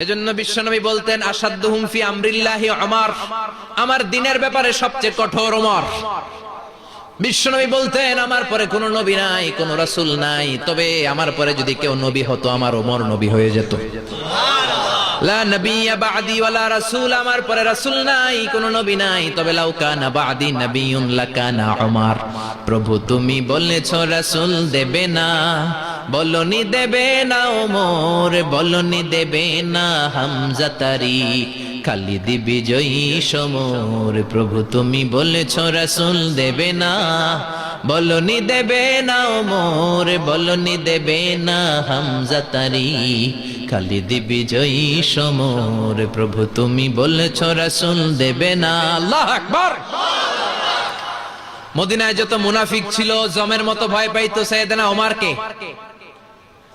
এজন্য বিশ্বনবী বলতেন আসাদ্দুহুম ফি আমরিল্লাহি আমার আমার দিনের ব্যাপারে সবচেয়ে কঠোর ওমর বিশ্বনবী বলতেন, আমার পরে কোনো নবী নাই, কোনো রাসূল নাই। তবে আমার পরে যদি কেউ নবী হতো, আমার ওমর নবী হয়ে যেত। প্রভু তুমি বলেছ, রাসূল দেবে না। বলনি দেবে না ওমর, বলনি দেবে না হামজা তারি। খালিদ বিজয়ী সমর, প্রভু তুমি বলেছ রাসূল দেবে না। বলনি দেবে না ওমর, বলনি দেবে না হামজা তারি। খালিদ বিজয়ী সমর, প্রভু তুমি বলেছ রাসূল দেবে না। আল্লাহ আকবার! মদিনায় যত মুনাফিক ছিল, জমের মতো ভয় পাইতো সাইয়েদনা ওমারকে।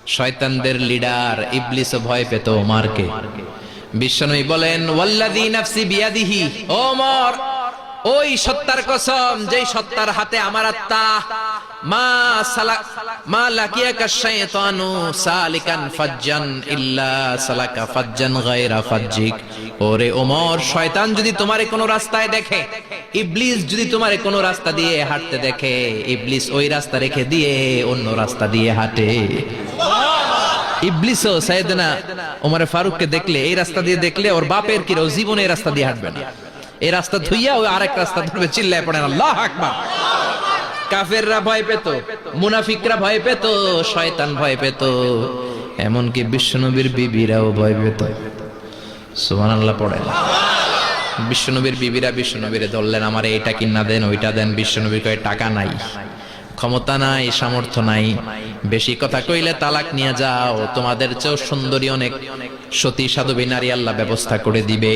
শয়তানদের লিডার ইবলিস ভয় পেত ওমারকে। বিশ্বনবী বলেন, ওয়াল্লাযী নাফসি বিয়াদিহি ওমর ওই সত্তার কসম, যেই সত্তার হাতে আমার আত্মা তোমারে কোনো রাস্তা দিয়ে হাঁটতে দেখে ওই রাস্তা রেখে দিয়ে অন্য রাস্তা দিয়ে হাঁটে। সাইয়েদনা ওমরে দেখলে, এই রাস্তা দিয়ে দেখলে ওর বাপের কি ও জীবনে রাস্তা দিয়ে হাঁটবে না। এই রাস্তা ধুইয়া ওই আরেক রাস্তা ধরবে, চিল্লায় পড়েন, আল্লাহ আকবার। কাফেররা ভয় পেত, মুনাফিকরা ভয় পেত, শয়তান ভয় পেত, এমনকি বিশ্বনবীর বিবিরাও ভয় পেত। সুবহানাল্লাহ পড়ে বিশ্বনবীর বিবিরা বিশ্বনবীরে ধরলেন, আমার এইটা কিনা দেন, ওইটা দেন বিশ্বনবী কয় টাকা নাই, ক্ষমতা নাই, সামর্থ্য নাই, বেশি কথা কইলে তালাক নিয়ে যাও, তোমাদের চেয়েও সুন্দরী অনেক সতী সাধবী নারী আল্লাহ ব্যবস্থা করে দিবে।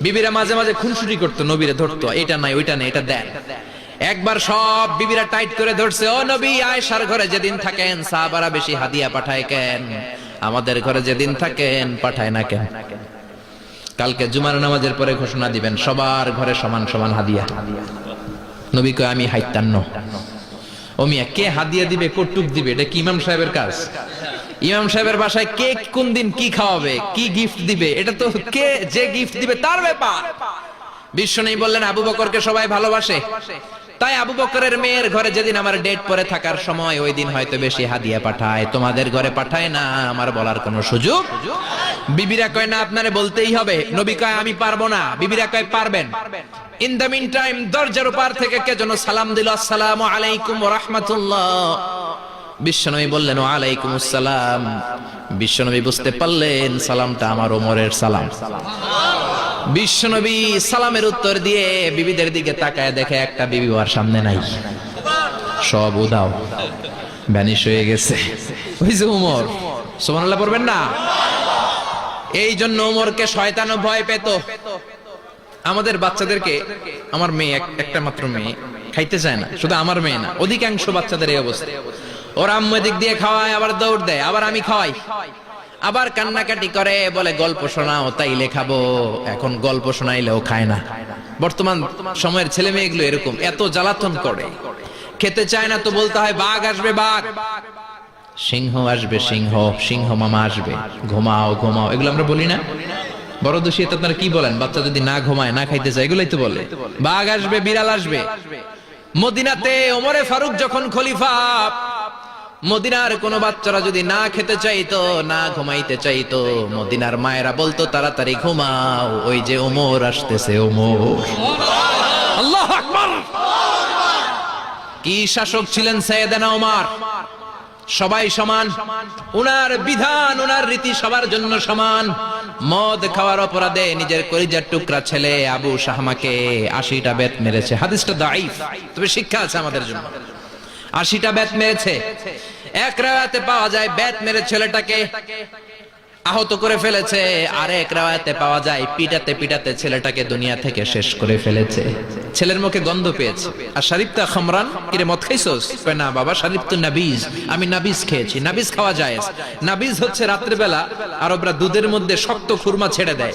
বিবিরা মাঝে মাঝে খুনসুটি করতো, নবীরে ধরতো। এটা নাই, ওইটা নাই, এটা দেন। একবার সব বিবিরা টাইট করে ধরছে, ও নবী, আয়েশার ঘরে যেদিন থাকেন, সাহাবারা বেশি হাদিয়া পাঠায় কেন? আমাদের ঘরে যেদিন থাকেন, পাঠায় না কেন? কালকে জুমার নামাজের পরে ঘোষণা দিবেন, সবার ঘরে সমান সমান হাদিয়া। নবী কয়, আমি হাইতান্ন ও মিয়া, কে হাদিয়া দিবে কটুক দিবে? এটা কি ইমাম সাহেবের কাজ? ইমাম সাহেবের বাসায় কে কোন দিন কি খাওয়াবে, কি গিফট দিবে? এটা তো কে যে গিফট দিবে তার ব্যাপার। বিশ্ব নেই বললেন, আবু বকরকে সবাই ভালোবাসে। তাই আবু বকরের মেয়ের ঘরে যেদিন আমার ডেট পরে থাকার সময়, ওই দিন হয়তো বেশি হাদিয়া পাঠায়। তোমাদের ঘরে পাঠায় না, আমার বলার কোনো সুযোগ? বিবিরা কয়, না, আপনারে বলতেই হবে। নবী কয়, আমি পারব না। বিবিরা কয়, পারবেন। ইন দ্য মিন টাইম দরজার পার থেকে কে যেন সালাম দিল, আসসালামু আলাইকুম ওয়া রাহমাতুল্লাহ। বিশ্বনবী বললেন, ওয়ালাইকুম আসসালাম। বিশ্বনবী বুঝতে পারলেন, সালামটা আমার ওমরের সালাম। বিশ্বনবী সালামের উত্তর দিয়ে বিবিদের দিকে তাকায় দেখে একটা বিবি ওর সামনে নাই। সব উদাও। ভ্যানিশ হয়ে গেছে। ওই যে উমর। সুবহানাল্লাহ পড়বেন না? এই জন্য উমরকে শয়তানও ভয় পেত। আমাদের বাচ্চাদেরকে, আমার মেয়ে একটা মাত্র মেয়ে, খাইতে চায় না। শুধু আমার মেয়ে না, অধিকাংশ বাচ্চাদের এই অবস্থা। ওরা আম্মু দিক দিয়ে খাওয়ায়, আবার দৌড় দেয়, আবার আমি খাওয়াই। আবার কান্নাকাটি করে, বলে, গল্প শোনাও, তাই লেখাবো। এখন গল্প শোনাইলেও খায় না। বর্তমান সময়ের ছেলে মেয়েগুলো এরকম, এত জ্বালাতন করে। খেতে চায় না তো বলতে হয়, বাঘ আসবে, বাঘ। সিংহ আসবে, সিংহ সিংহ মামা আসবে। ঘুমাও ঘুমাও, এগুলো আমরা বলি না। বড় দোষী তো আপনারা কি বলেন? বাচ্চা যদি না ঘুমায়, না খাইতে চায়, এগুলোই তো বলে। বাঘ আসবে, বিড়াল আসবে। মদিনাতে ওমরে ফারুক যখন খলিফা মদিনার কোন বাচ্চারা যদি না খেতে চাইতো না ঘুমাইতে চাইতো মদিনার মায়েরা বলতো তাড়াতাড়ি ঘুমাও ওই যে ওমর আসতেছে ওমর। আল্লাহ আকবার। কি শাসক ছিলেন সৈয়দানা ওমর? সবাই সমান? উনার বিধান উনার রীতি সবার জন্য সমান। মদ খাওয়ার অপরাধে নিজের কলিজার টুকরা ছেলে আবু শাহমাকে আশিটা বেত মেরেছে। হাদিসটা দাইফ তবে শিক্ষা আছে আমাদের জন্য। আশিটা বেত মেরেছে। এক রাতে পাওয়া যায় বেত মেরে ছেলেটাকে আহত করে ফেলেছে, আর এক রাওয়াতে পাওয়া যায় পিটাতে পিটাতে ছেলেটাকে দুনিয়া থেকে শেষ করে ফেলেছে। ছেলের মুখে গন্ধ পেয়েছে। আর শারিফতা খামরান? কিরে, মদ খাইছস? না বাবা, শারিফ তো নাবিজ। আমি নাবিজ খেয়েছি। নাবিজ খাওয়া যায়। নাবিজ হচ্ছে রাত্রেবেলা আরবরা দুধের মধ্যে শক্ত খুরমা ছেড়ে দেয়।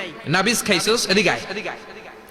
নাবিস খাইছস এদিকে।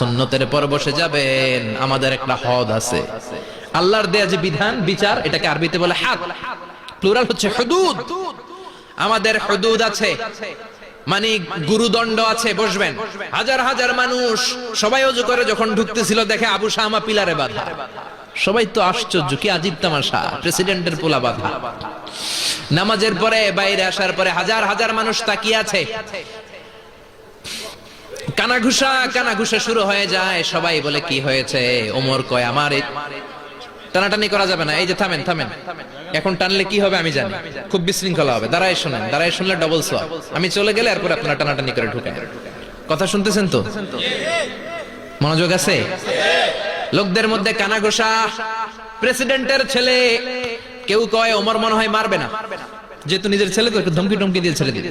সুন্নতের পর বসে যাবেন। আমাদের একটা হদ আছে। আল্লাহর দেয়া যে বিধান, বিচার, এটাকে আরবিতে বলে হাদ। প্লুরাল হচ্ছে হুদুদ। আমাদের হুদুদ আছে। মানে গুরুদণ্ড আছে, বসবেন। হাজার হাজার মানুষ সবাই অজু করে যখন ঢুকতেছিল, দেখে আবু শামা পিলারে বাধা। সবাই তো আশ্চর্য, কি আজীব তামাশা, প্রেসিডেন্টের পোলা বাধা। নামাজের পরে, বাইরে আসার পরে হাজার হাজার মানুষ তাকিয়ে আছে। কানাঘুষা কানাঘুষা শুরু হয়ে যায়। সবাই বলে, কি হয়েছে? ওমর কয়, আমার টানাটানি করা যাবে না। এই যে, থামেন থামেন। এখন টানলে কি হবে আমি জানি। খুব বিশৃঙ্খলা হবে। দাঁড়ায় শুনেন, দাঁড়ায় শুনলে ডবল সোয়াব আমি চলে গেলে এরপর আপনারা টানাটানি করে ঢুকেন। কথা শুনতেছেন তো? মনোযোগ আছে? লোকদের মধ্যে কানাঘোষা, প্রেসিডেন্টের ছেলে। কেউ কয়, ওমর মনে হয় মারবে না। যেহেতু নিজের ছেলে তো একটু ধমকি টমকি দিয়ে ছেড়ে দিবে।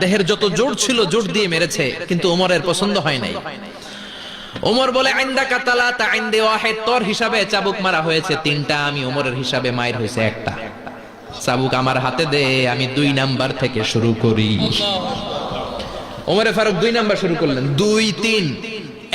দেহের যত জোর ছিল জোর দিয়ে মেরেছে, কিন্তু পছন্দ হয় নাই। ওমর বলে ওয়াহেদ তোর হিসাবে চাবুক মারা হয়েছে তিনটা, আমি ওমরের হিসাবে মায়ের হয়েছে একটা। চাবুক আমার হাতে দে, আমি দুই নাম্বার থেকে শুরু করি। ওমরে ফারুক দুই নাম্বার শুরু করলেন, দুই, তিন।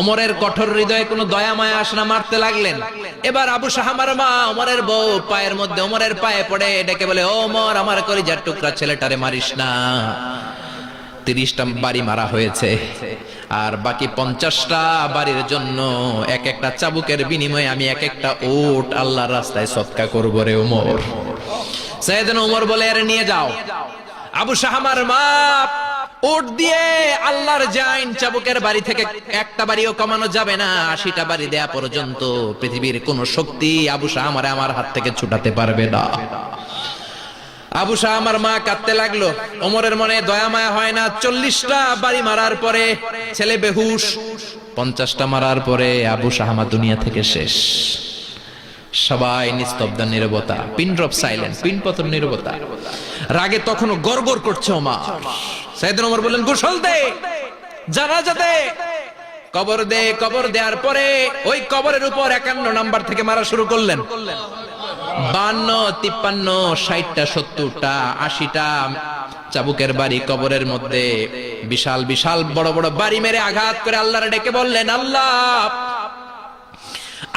ওমরের কঠোর হৃদয়ে কোনো দয়া মায়া আসনা মারতে লাগলেন। এবার আবু সাহামার মা ওমরের বউ পায়ের মধ্যে ওমরের পায়ে পড়ে ডেকে বলে ওমর, আমার কলিজার টুকরা ছেলেটারে মারিস না। তিরিশটা বাড়ি মারা হয়েছে। আর বাকি পঞ্চাশটা বাড়ির জন্য এক একটা চাবুকের বিনিময়ে আমি এক একটা ওট আল্লাহর রাস্তায় সৎকা করব রে ওমর। সৈয়দন ওমর বলে, আরে নিয়ে যাও। আবু শাহামার মা ওট দিয়ে আল্লাহর জাইন চাবুকের বাড়ি থেকে একটা বাড়িও কমানো যাবে না, আশিটা বাড়ি দেয়া পর্যন্ত পৃথিবীর কোন শক্তি আবু শাহামারে আমার হাত থেকে ছুটাতে পারবে না। আবু শাহ আমার মা কাঁদতে লাগল, ওমরের মনে দয়া মায়া হয় না, চল্লিশটা বাড়ি মারার পরে ছেলে বেহুশ, পঞ্চাশটা মারার পরে আবু শাহামা দুনিয়া থেকে শেষ। সবাই নিস্তব্ধ, নিরবতা পিন ড্রপ সাইলেন্ট পিন পতন নিরবতা। রাগে তখনও গড়গড় করছে ওমা সাইদিন ওমর বললেন, গোসল দে জানা যাতে কবর দে, কবর দেওয়ার পরে ওই কবরের উপর একান্ন নাম্বার থেকে মারা শুরু করলেন। বান্ন, তিপ্পান্ন, ষাটটা, সত্তরটা, আশিটা চাবুকের বাড়ি কবরের মধ্যে বিশাল বিশাল বড় বড় বাড়ি মেরে আঘাত করে আল্লাহরে ডেকে বললেন, আল্লাহ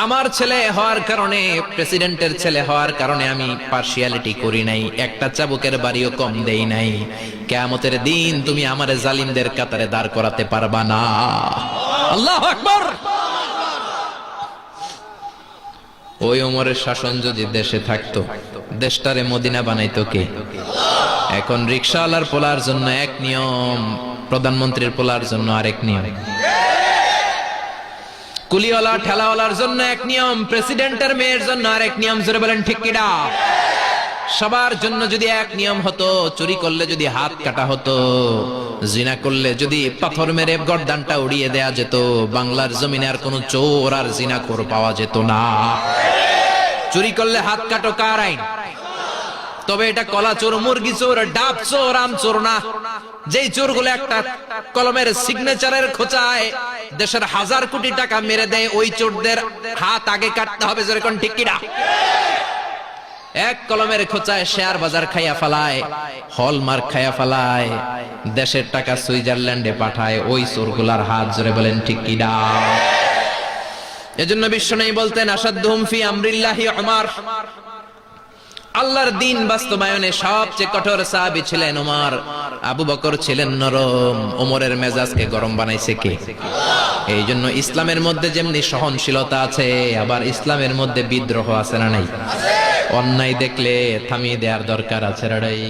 আমার ছেলে হওয়ার কারণে প্রেসিডেন্টের ছেলে হওয়ার কারণে আমি পার্সিয়ালিটি করি নাই, একটা চাবুকের বাড়িও কম দেই নাই। কেয়ামতের দিন তুমি আমার জালিমদের কাতারে দাঁড় করাতে পারবা না। আল্লাহ আকবর! ওই ওমরের শাসন যদি দেশে থাকতো, দেশটারে মদিনা বানাইতো কে? এখন রিক্সাওয়ালার পোলার জন্য এক নিয়ম, প্রধানমন্ত্রীর পোলার জন্য আরেক নিয়ম। কুলিওয়ালা, ঠেলাওয়ালার জন্য এক নিয়ম, প্রেসিডেন্টের মেয়ের জন্য আর এক নিয়ম, জোরে বলেন ঠিক কিনা? সবার জন্য যদি এক নিয়ম হতো, চুরি করলে যদি হাত কাটা হতো, জিনা করলে যদি পাথর মেরে গর্দানটা উড়িয়ে দেয়া যেত, বাংলার জমিনে আর কোনো চোর আর জিনা কর পাওয়া যেত না। চুরি করলে হাত কাটো কার আইন? তবে এটা কলা চোর, মুরগি চোর, ডাব চোর, আম চোর না। যেই চোরগুলো একটা কলমের সিগনেচারের খোঁচায়, দেশের হাজার কোটি টাকা মেরে দেয়, ওই চোরদের হাত আগে কাটতে হবে যেরকম এক কলমের খোঁচায় শেয়ার বাজার খাইয়া ফেলায়, হলমার্ক খাইয়া ফেলায়, দেশের টাকা সুইজারল্যান্ডে পাঠায়, ওই চোরগুলার হাত জোরে বলেন ঠিক কিনা? এজন্য বিশ্ব নেই বলতেন আসাদুম ফি আমরিল্লাহি আমার আল্লাহর দিন বাস্তবায়নে সবচেয়ে কঠোর সাহাবি ছিলেন ওমর আবু বকর ছিলেন নরম। ওমরের মেজাজকে গরম বানাইছে কে? এই জন্য ইসলামের মধ্যে যেমনি সহনশীলতা আছে, আবার ইসলামের মধ্যে বিদ্রোহ আছে না নাই? অন্যায় দেখলে থামিয়ে দেওয়ার দরকার আছে রাড়াই